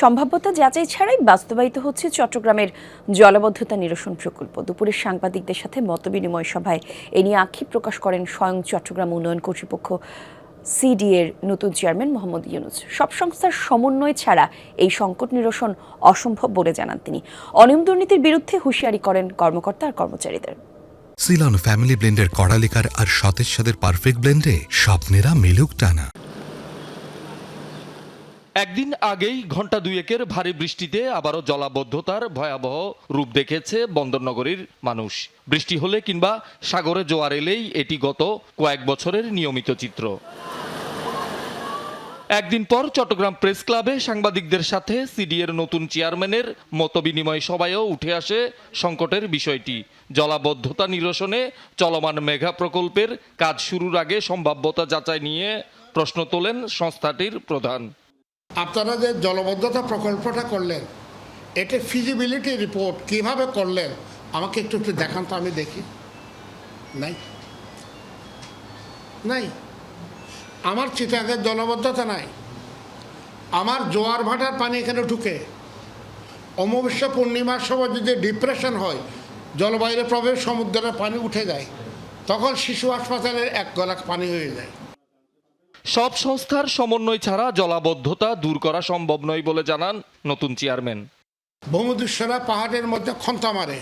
সম্ভাব্যতা যাচাই ছাড়াই বাস্তবায়িত হচ্ছে চট্টগ্রামের জলাবদ্ধতা নিরসন প্রকল্প। দুপুরে সাংবাদিকদের সাথে মতবিনিময় সভায় এ নিয়ে আক্ষেপ প্রকাশ করেন স্বয়ং চট্টগ্রাম উন্নয়ন কর্তৃপক্ষ সিডি এর নতুন চেয়ারম্যান মোহাম্মদ ইউনুস। সব সংস্থার সমন্বয় ছাড়া এই সংকট নিরসন অসম্ভব বলে জানান তিনি। অনিয়ম দুর্নীতির বিরুদ্ধে হুঁশিয়ারি করেন কর্মকর্তা আর কর্মচারীদের। সিলন ফ্যামিলি ব্লেন্ডের কড়ালিকার আর সতেজ সাদের পারফেক্ট ব্লেন্ডে স্বপ্নেরা মেলুক টানা। একদিন আগেই ঘণ্টা দুয়েকের ভারী বৃষ্টিতে আবারও জলাবদ্ধতার ভয়াবহ রূপ দেখেছে বন্দরনগরীর মানুষ। বৃষ্টি হলে কিংবা সাগরে জোয়ার এলেই এটি গত কয়েক বছরের নিয়মিত চিত্র। একদিন পর চট্টগ্রাম প্রেস ক্লাবে সাংবাদিকদের সাথে সিডিএর নতুন চেয়ারম্যানের মতবিনিময় সভায়ও উঠে আসে সংকটের বিষয়টি। জলাবদ্ধতা নিরসনে চলমান মেঘা প্রকল্পের কাজ শুরুর আগে সম্ভাব্যতা যাচাই নিয়ে প্রশ্ন তোলেন সংস্থাটির প্রধান। আপনারা যে জলবদ্ধতা প্রকল্পটা করলেন এটা ফিজিবিলিটি রিপোর্ট কীভাবে করলেন, আমাকে একটু একটু দেখান তো, আমি দেখি। নাই? নাই? আমার চিটাগের জলবদ্ধতা নাই। আমার জোয়ার ভাটার পানি এখানে ঢুকে। অমাবস্যা পূর্ণিমার সময় যদি ডিপ্রেশন হয়, জলবায়ুর প্রবেশ সমুদ্রের পানি উঠে যায়, তখন শিশু হাসপাতালের এক গলা পানি হয়ে যায়। সব সংস্থার সমন্বয় ছাড়া জলাবদ্ধতা দূর করা সম্ভব নয় বলে জানান নতুন চেয়ারম্যান। ভূমিদস্যরা পাহাড়ের মধ্যে খন্তা মারে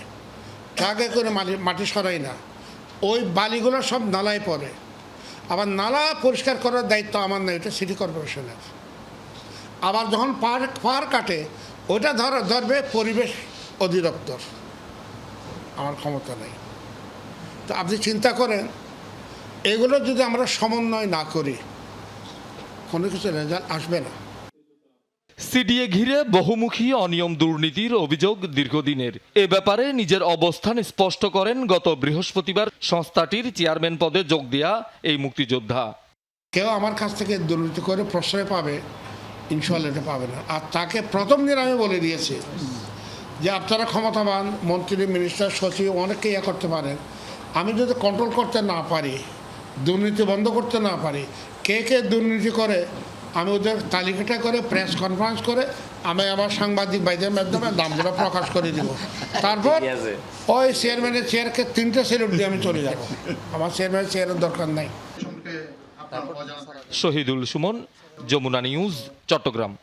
কাকে করে মাটি- সরাই না। ওই বালিগুলো সব নালায় পড়ে। আবার নালা পরিষ্কার করার দায়িত্ব আমার না এটা সিটি কর্পোরেশনের। আবার যখন পাহাড় পাহাড় কাটে, ওটা ধর, ধরবে পরিবেশ অধিদপ্তর। আমার ক্ষমতা নেই। তো আপনি চিন্তা করেন, এগুলো যদি আমরা সমন্বয় না করি কোনো কিছু রেজাল্ট আসবে না। সিডিএ ঘিরে বহুমুখী অনিয়ম দুর্নীতির অভিযোগ দীর্ঘদিনের। এ ব্যাপারে নিজের অবস্থান স্পষ্ট করেন গত বৃহস্পতিবার সংস্থাটির চেয়ারম্যান পদে যোগ দেয়া এই মুক্তিযোদ্ধা। কেউ আমার কাছ থেকে দুর্নীতি করে প্রশ্রয় পাবে ইনশাল্লাহ এটা পাবে না। আর তাকে প্রথম দিন আমি বলে দিয়েছি যে আপনারা ক্ষমতাবান মন্ত্রী মিনিস্টার সচিব অনেককে ইয়ে করতে পারেন। আমি যদি কন্ট্রোল করতে না পারি দুর্নীতি বন্ধ করতে না পারি। কে কে দুর্নীতি করে আমি ওদের তালিকাটা করে প্রেস কনফারেন্স করে আমি আমার সাংবাদিক ভাইদের মাধ্যমে নামগুলো প্রকাশ করে দিব। তারপর ওই চেয়ারম্যানের চেয়ারকে তিনটে সেলুট দিয়ে আমি চলে যাব। আমার চেয়ারম্যানের চেয়ারের দরকার নাই। শহীদুল সুমন যমুনা নিউজ চট্টগ্রাম।